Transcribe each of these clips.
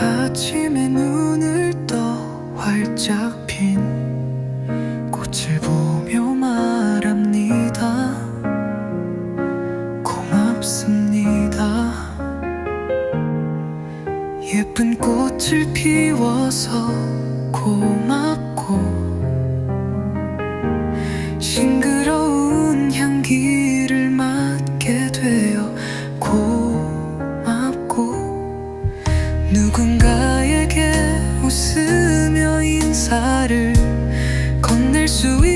아침에 눈을 떠 활짝 핀 꽃을 보며 말합니다. 고맙습니다. 예쁜 꽃을 피워서 고맙고 싱그 to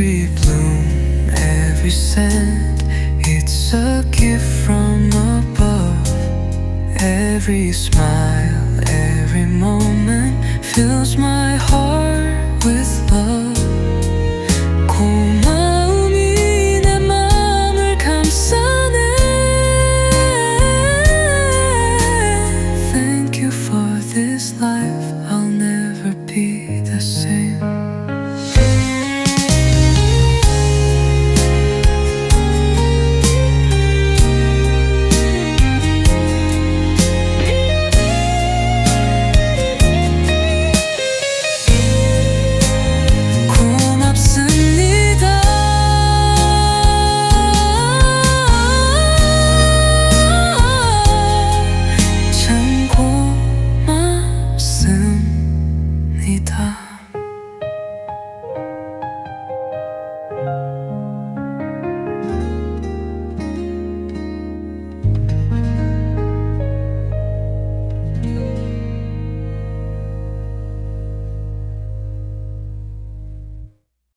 every bloom, every scent. It's a gift from above. Every smile, every moment fills my heart with love.